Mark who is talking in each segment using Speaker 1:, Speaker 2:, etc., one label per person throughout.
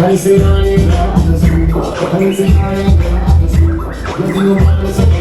Speaker 1: Crazy, honey, crazy, honey, crazy, honey, crazy, honey, Nothing honey, crazy, honey,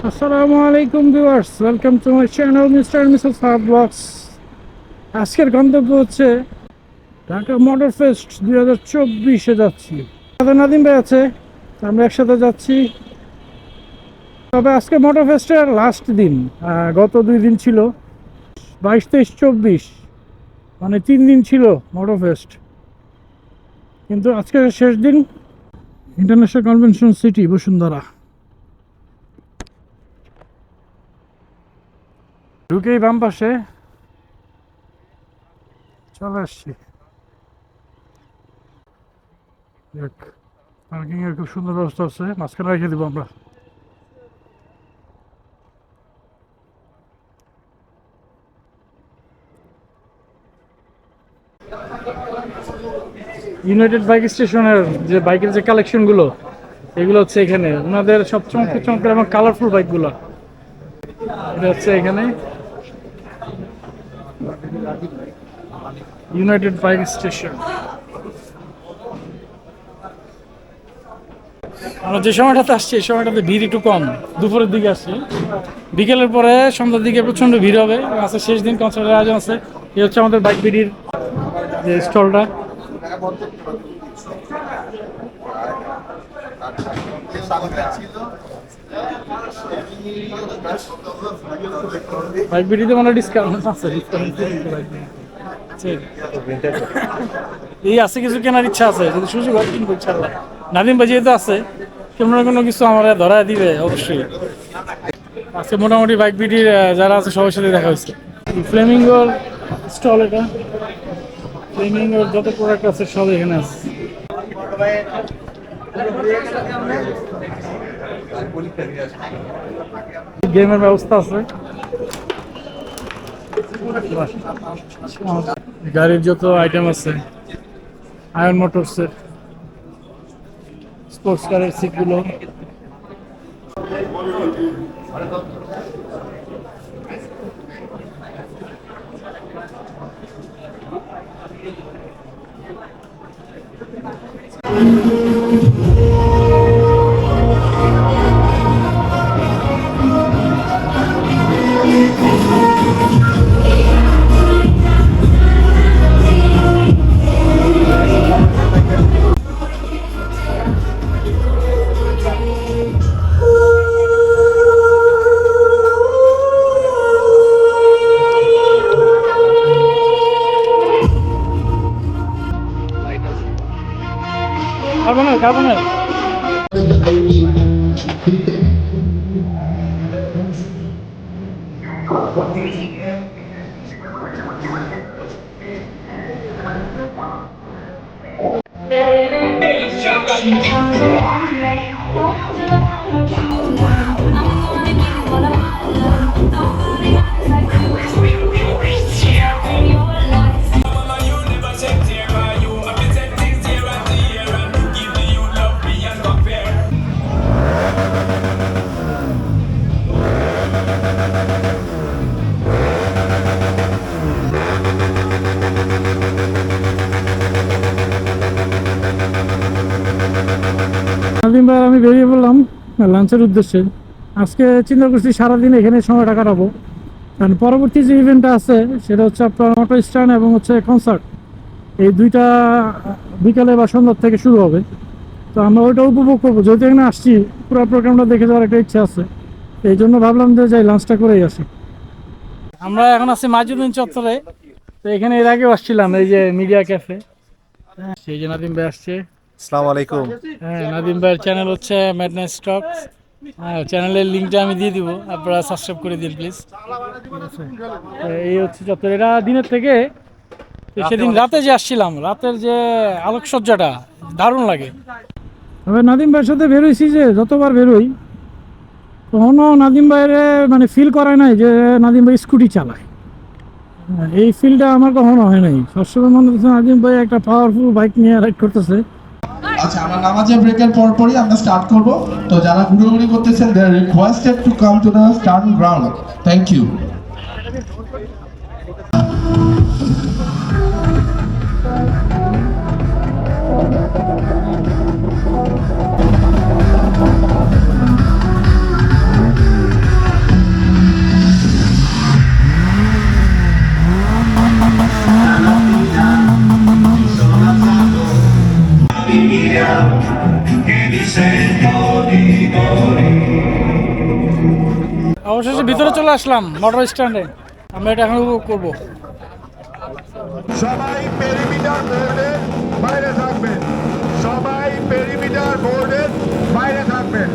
Speaker 2: আসসালামু আলাইকুম viewers, welcome to my channel Mr Mrs hub blogs. আজকের গন্তব্য হচ্ছে Dhaka motor fest দুই হাজার চব্বিশে যাচ্ছি। সাথে নাদিম ভাই আছে, আমরা একসাথে যাচ্ছি। তবে আজকে মোটর ফেস্টের লাস্ট দিন গত দুই দিন ছিল বাইশ তেইশ চব্বিশ মানে তিন দিন ছিল মোটর ফেস্ট কিন্তু আজকে শেষ দিন ইন্টারন্যাশনাল কনভেনশন সিটি বসুন্ধরা। ঢুকেই বাম পাশে। চলে আসছি। দেখ পার্কিং এর খুব সুন্দর ব্যবস্থা আছে, মাঝখানে রেখে দিব আমরা। ইউনাইটেড বাইক স্টেশনের যে বাইকের যে কালেকশনগুলো এগুলো হচ্ছে এখানে। ওনাদের সব চমৎকার চমৎকার এবং কালারফুল বাইকগুলো এটা হচ্ছে এখানে। ইউনাইটেড বাইক স্টেশন আমরা যে সময়টাতে আসছি, এই সময়টাতে ভিড় একটু কম। দুপুরের দিকে আসছি। বিকেলের পরে সন্ধ্যার দিকে প্রচণ্ড ভিড় হবে। আছে শেষ দিন কনসার্টের আয়োজন আছে। এই হচ্ছে আমাদের বাইক বিডির যে স্টলটা। বাইক বিডিতে এই আছে কিছু কেনার ইচ্ছা আছে। যদি সুযোগ হয়, কিনবো ইনশাল্লাহ নাদিম ভাই যেহেতু আছে, কেমন না কোনো কিছু আমার ধরায় দিবে? অবশ্যই। আজকে মোটামুটি বাইক বিডির যারা আছে, সবার সাথে দেখা হয়েছে। ফ্লেমিঙ্গোর স্টল এটা। ফ্লেমিঙ্গোর যত প্রোডাক্ট আছে সব এখানে আছে। গেমের ব্যবস্থা আছে। গাড়ির যত আইটেম আছে আয়ন মোটরসের স্পোর্টস কারের সিটগুলো Thank you. কার্বনের নাদিম ভাই আর আমি বেরিয়ে পড়লাম লাঞ্চের উদ্দেশ্যে। আজকে চিন্তা করছি সারাদিন এখানে সময়টা কাটাবো। কারণ পরবর্তী যে ইভেন্টটা আছে, সেটা হচ্ছে আপনার অটো স্ট্যান্ড এবং হচ্ছে কনসার্ট এই দুইটা, বিকালে বা সন্ধ্যার থেকে শুরু হবে। তো আমরা ওইটা উপভোগ করব। যেহেতু এখানে আসছি, পুরো প্রোগ্রামটা দেখে যাওয়ার একটা ইচ্ছা আছে। এই জন্য ভাবলাম যে যাই লাঞ্চটা করেই আসি। আমরা এখন আছি মাজুদ্দিন চত্বরে। তো এখানে এর আগে আসছিলাম এই যে মিডিয়া ক্যাফে সেই যে নাদিম ভাই আসছে।
Speaker 3: আসসালামু আলাইকুম।
Speaker 2: হ্যাঁ নাদিম ভাইয়ের চ্যানেল হচ্ছে ম্যাডনেস স্টকস হ্যাঁ চ্যানেলের লিঙ্কটা আমি দিয়ে দিব আপনারা সাবস্ক্রাইব করে দিন প্লিজ এই হচ্ছে চত্বর এটা দিনের থেকে সেদিন রাতে যে আসছিলাম রাতের যে আলোকসজ্জাটা দারুণ লাগে। তবে নাদিম ভাইয়ের সাথে বেরোইছি যে যতবার বেরোই কখনো নাদিম ভাইয়ের মানে ফিল করায় নাই যে নাদিম ভাই স্কুটি চালায়। এই ফিলটা আমার কখনো হয় নাই। সবসময় মনে হচ্ছে আজিম ভাই একটা পাওয়ারফুল বাইক নিয়ে রাইড করতেছে।
Speaker 4: আচ্ছা আমরা নামাজের ব্রেকের পর পরই আমরা স্টার্ট করব। তো যারা ঘুরোঘুরি করতেছেন they are requested to come to the start ground thank you
Speaker 2: অবশেষে ভিতরে চলে আসলাম মোটর স্ট্যান্ডে আমরা এটা এখন করব।
Speaker 1: সবাই পেরিমিটার বোর্ডের বাইরে থাকবেন। সবাই পেরিমিটার বোর্ডের বাইরে থাকবেন।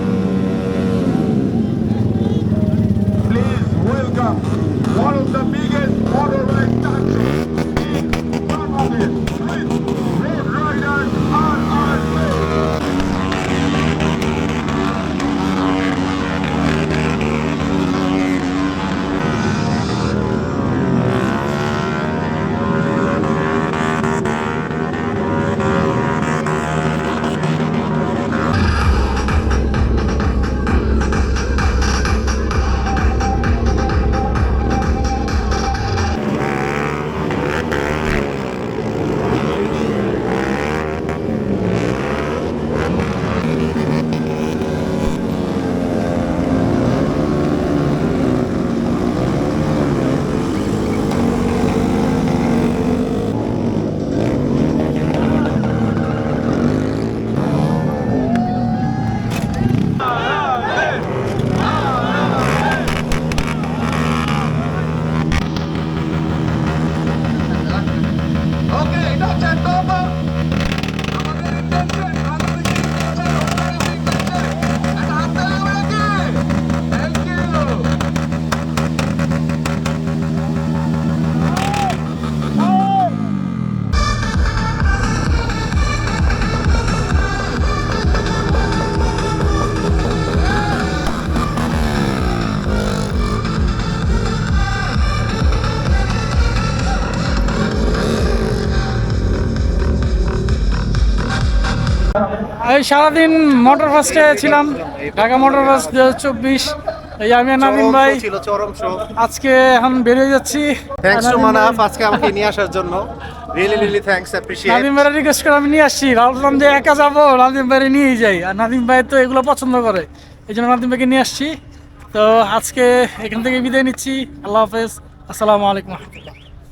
Speaker 2: এই সারাদিন মোটর ফাস্টে ছিলাম। ঢাকা মোটর ফাস্ট দু হাজার চব্বিশ। এই আমি নাদিম ভাই।
Speaker 3: ছিল চরম শো
Speaker 2: আজকে এখন বেরিয়ে যাচ্ছি।
Speaker 3: থ্যাঙ্কস টু মানাফ আজকে আমাকে নিয়ে আসার জন্য। Really really thanks appreciate
Speaker 2: Nadim ভাইয়ের রিকোয়েস্ট করে আমি নিয়ে আসছি। ভাবলাম যে একা যাব নাদিম ভাইয়ের নিয়েই যাই। আর নাদিম ভাই তো এগুলো পছন্দ করে। এই জন্য নাদিম ভাইকে নিয়ে আসছি। তো আজকে এখান থেকে বিদায় নিচ্ছি। আল্লাহ হাফেজ। আসসালামু আলাইকুম। রহমতুল্লাহ